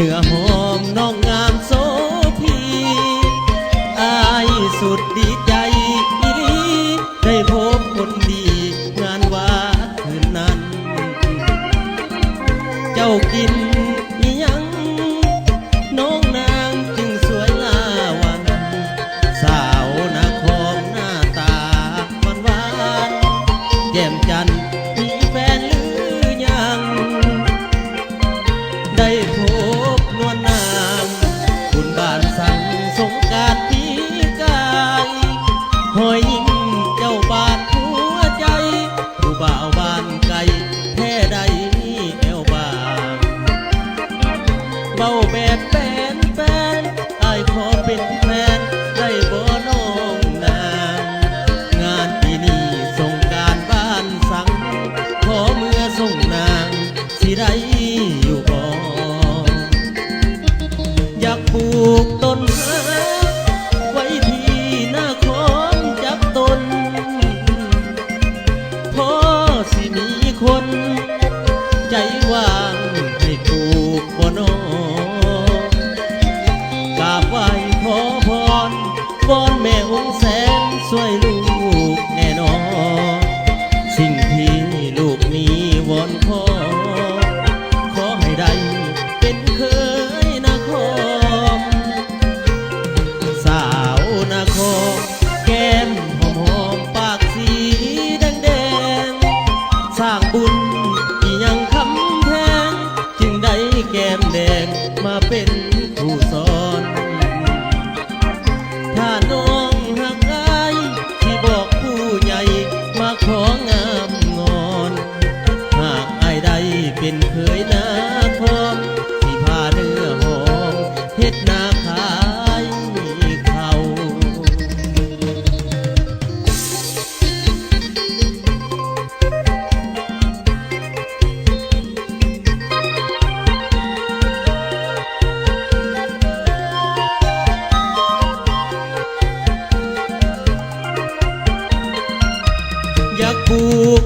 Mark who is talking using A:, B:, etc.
A: เนื้อหอมน้องงามโซพีอายสุดดีใจอีได้พบคนดีงานวาคืนนั้น เจ้ากิน ใจว่า เป็นเคยนาคอมที่พาเนื้อหอมเฮ็ดนาขายเขาอยากปลูก